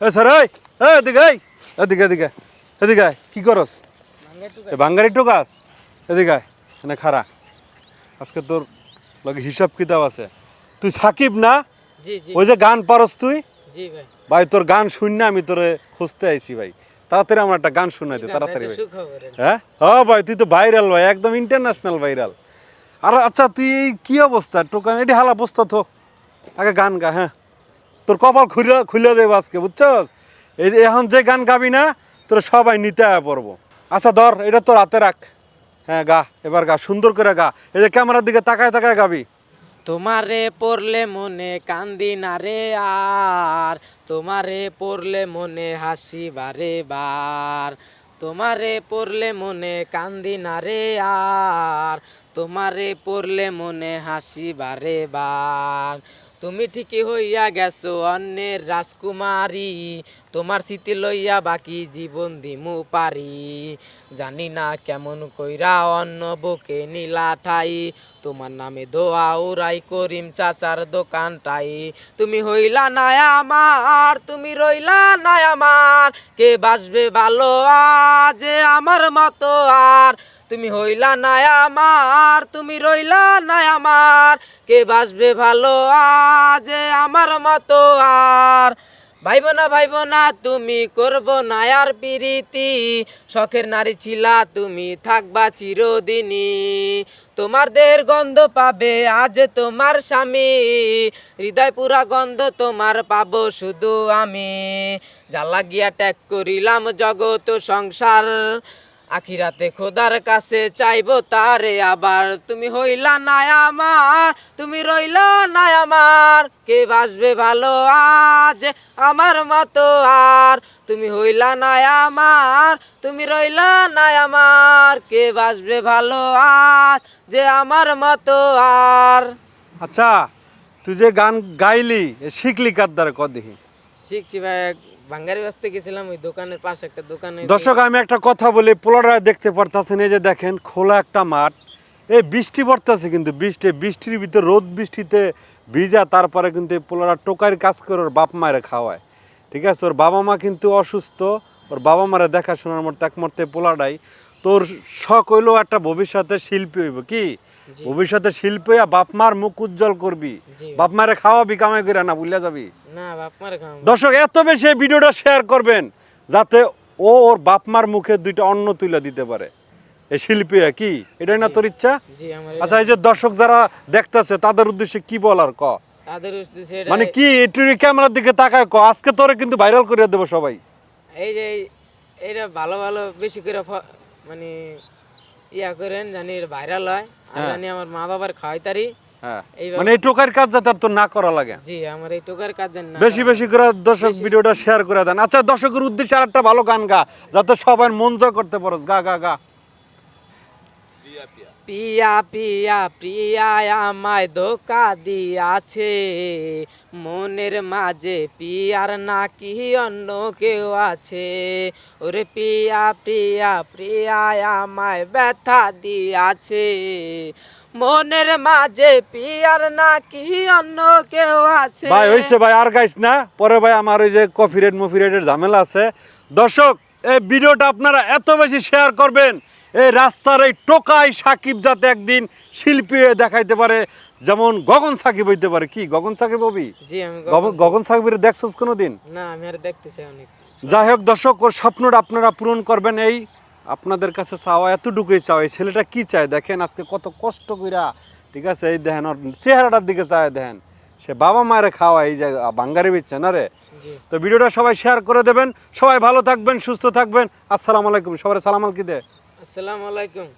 এ sir এই এদিকে এই এদিকে এদিকে এদিকে কি করস? বাঙ্গারি টোকাস এদিকে আয়, খারা আজকে তোর লগে হিসাব কিতাব আছে। তুই সাকিব না? ওই যে গান পারস তুই? ভাই। ভাই তোর গান শুন না আমি তোরে খুঁজতে আইছি ভাই। তাড়াতাড়ি আমার একটা গান শোনাই দে তাড়াতাড়ি ভাই। হ্যাঁ? হ্যাঁ ভাই তুই তো ভাইরাল ভাই একদম ইন্টারন্যাশনাল ভাইরাল। আর আচ্ছা তুই এই কি অবস্থা? টোকান এটি হাল অবস্থা তো আগে গান গা হ্যাঁ। তোর কপাল খুলে খুলে দেবো আজকে, বুঝছস? এই এখন যে গান গাবি না, তোর সবাই নিতে পড়ব। আচ্ছা ধর, এটা তোর হাতে রাখ। হ্যাঁ গা, এবার গা, সুন্দর করে গা। এই যে ক্যামেরার দিকে তাকায় তাকায় গাবি। তোমারে পড়লে মনে কান্দি না রে আর, তোমারে পড়লে মনে হাসি বারে বার। তোমারে পড়লে মনে কান্দি না রে আর, তোমারে পড়লে মনে হাসি বারে বার। তুমি ঠিকই হইয়া গেছো, অন্যের রাজকুমারী। তোমার স্মৃতি লইয়া বাকি জীবন দিমু পারি। জানি না কেমন কইরা অন্য বুকে নীলা ঠাই। তোমার নামে দোয়া উড়াই করিম চাচার দোকানটাই। তুমি হইলা না আমার, তুমি রইলা না আমার। কে বাসবে ভালো আজ আমার মতো আর। তুমি হইলা না আমার, তুমি রইলা না আমার। কে বাসবে ভালো আজ আমার মতো আর। ভাইব না ভাইব না তুমি করব না আর প্রীতি। শখের নারী ছিলা, তুমি থাকবা চিরদিনই। তোমার দেহের গন্ধ পাবে আজ তোমার স্বামী। হৃদয় পুরা গন্ধ তোমার পাবো শুধু আমি। জ্বালা গিয়া ত্যাগ করিলাম জগত সংসার। আখিরাতে খোদার কাছে চাইব তারে আবার। তুমি হইলা না আমার। তুমি রইলা না আমার। কে বাসবে ভালো আজ? আমার মতো আর। তুমি হইলা না আমার। তুমি রইলা না আমার। কে বাসবে ভালো আজ? যে আমার মতো আর। আচ্ছা তুই যে গান গাইলি শিখলি কার দ্বারা ক দেখি? শিখছি ভাই বাঙ্গারি বাসতে গেছিলাম ওই দোকানের পাশে একটা দোকানে। দর্শক আমি একটা কথা বলি পোলারা দেখতে পারতাছেন এই যে দেখেন খোলা একটা মাঠ। এই বৃষ্টি পড়তেছে কিন্তু বৃষ্টি বৃষ্টির ভিতরে রোদ বৃষ্টিতে ভিজা তারপরে কিন্তু পোলারা টোকারির কাজ করে ওর বাপ মায়ের খাওয়ায়। ঠিক আছে? ওর বাবা মা কিন্তু অসুস্থ ওর বাবা মারা দেখাশোনার মতো একমর্তে পোলাটাই। তোর শখ হইল একটা ভবিষ্যতে শিল্পী হইব। কি? ভবিষ্যতে শিল্পী হইয়া বাপ মার মুখ উজ্জ্বল করবি। বাপ মারে খাওয়াবি কামাই করে না ভুলিয়া যাবি। না বাপ মার দর্শক এত বেশি ভিডিওটা শেয়ার করবেন যাতে ও ওর বাপ মার মুখে দুইটা অন্ন তুলে দিতে পারে। এই শিল্পী কি? এটাই না তোর ইচ্ছা? আচ্ছা এই যে দর্শক যারা দেখতেছে তাদের উদ্দেশ্যে কি বলার ক? তাদের উদ্দেশ্যে মানে কি একটু ক্যামেরার দিকে তাকায় ক? আজকে তোরে কিন্তু ভাইরাল করে দেবো সবাই। এই যে এইটা ভালো ভালো বেশি করে মানে ইয়া করেন জানি ভাইরাল হয়। আর জানি আমার মা বাবার খাওয়াইতারি। হ্যাঁ। এই মানে এই টোকার কাজ যাতে আর তোর না করা লাগে। জি আমার এই টোকার কাজ না বেশি বেশি করে দর্শক ভিডিওটা শেয়ার করে দেন। আচ্ছা দর্শকের উদ্দেশ্যে আর একটা ভালো গান গা যাতে সবাই মন জয় করতে পারো। গা গা গা। পিয়া। পিয়া প্রিয়া আমায় ধোকা দিয়াছে। মনের মাঝে পিয়ার নাকি অন্য কেউ আছে। ওরে পিয়া প্রিয়া প্রিয়া আমায় ব্যথা দিয়াছে। মনের মাঝে পিয়ার নাকি অন্য কেউ আছে। ভাই হয়েছে ভাই আর গাইস না? পরে ভাই আমার ওই যে কফি রেট মফি রেটের ঝামেলা আছে। দর্শক এই ভিডিওটা আপনারা এত বেশি শেয়ার করবেন এই রাস্তার এই টোকাই সাকিব যাতে একদিন শিল্পী হয়ে দেখাইতে পারে যেমন গগন সাকিব হইতে পারে। কি গগন সাকিব হবি? জি আমি গগন- গগন সাকিবের দেখছস কোনো দিন না আমি আর দেখতে চাই অনেক। যাই হোক দর্শক ওর স্বপ্নটা আপনারা পূরণ করবেন এই। আপনাদের কাছে চাওয়া এতটুকুই চাওয়া। এই ছেলেটা কি চায় দেখেন আজকে কত কষ্ট কইরা ঠিক আছে? এই দেখেন ওর চেহারাটার দিকে চায় দেখেন। সে বাবা মায়ের খাওয়া এই যে বাঙ্গারি বিচ্ছে না রে? জি। তো ভিডিওটা সবাই শেয়ার করে দেবেন। সবাই ভালো থাকবেন সুস্থ থাকবেন। আসসালামু আলাইকুম। সবাই সালাম আল কি দে। আসসালামু আলাইকুম।